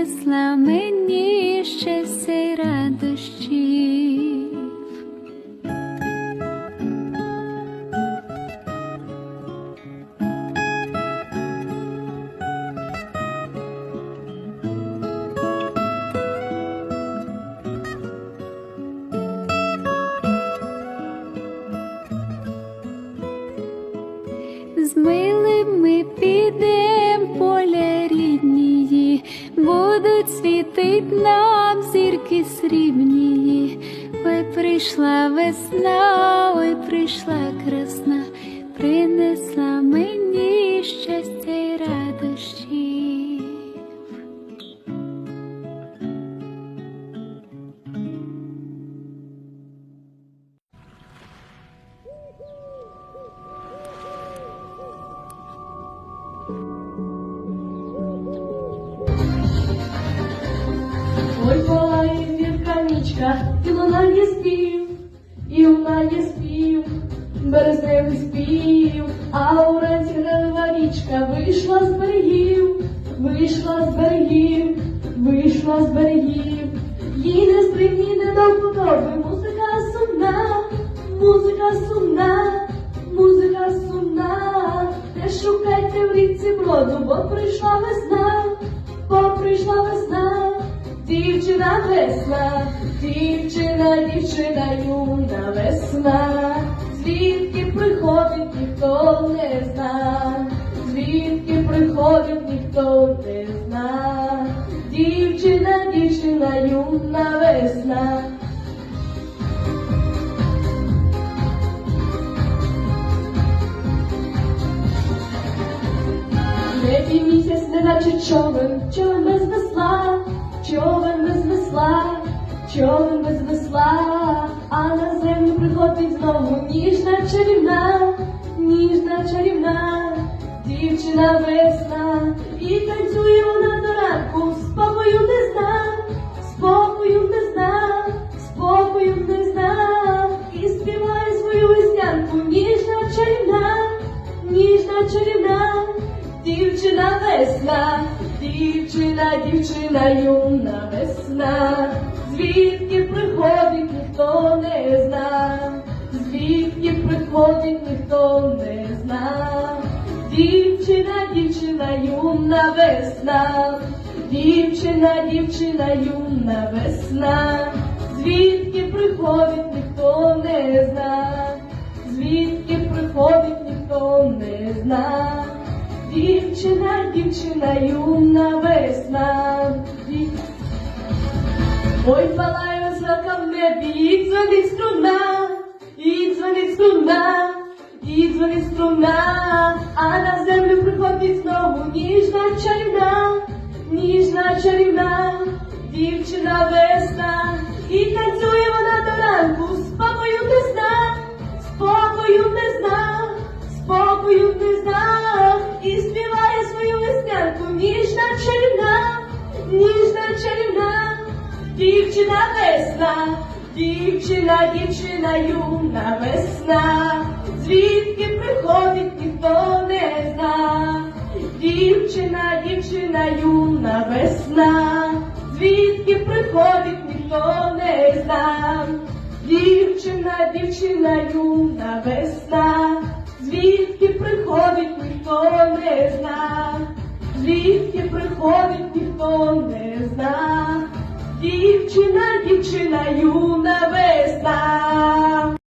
принесла мені щастя прийшла весна, ой, прийшла красна, принесла мені щастя й радощі. Ой, палає зірка нічка, і лунає спів, і лунає спів, березневий спів, а уранці грала річка, вийшла з берегів, вийшла з берегів, вийшла з берегів, їй не сприйні не до вподоби, музика сумна, музика сумна, музика сумна, не шукайте в річці броду, бо прийшла весна, бо прийшла весна. Дівчина весна, дівчина, дівчина, юна весна, звідки приходить, ніхто не зна, звідки приходить, ніхто не зна, дівчина, дівчина, юна весна. Небі місяць не наче човен, човен без весла, човен без весла, човен без весла, а на землю приходить знову ніжна чарівна, ніжна чарівна, дівчина весна, і танцює вона до ранку, спокою не Дівчина весна, дівчина, дівчина, юна весна, звідки приходить, ніхто не зна, звідки приходить, ніхто не зна, дівчина, дівчина, юна весна, дівчина, дівчина, юна весна, звідки приходить, ніхто не зна, звідки приходить, ніхто не зна. Дівчина, дівчина, юна весна. Ой, палає веселка в небі, і дзвонить струна, і дзвонить струна, і дзвонить струна, а на землю приходить знову ніжна чарівна, ніжна чарівна, дівчина весна, і танцює вона до ранку, спокою не зна, спокою не чарівна, дівчина весна, дівчина, дівчина, юна весна, звідки приходить, ніхто не зна, дівчина, дівчина, юна весна, звідки приходить, ніхто не зна, дівчина, дівчина, юна весна, звідки приходить, ніхто не зна, звідки приходить, ніхто не зна, дівчина, дівчина, юна весна.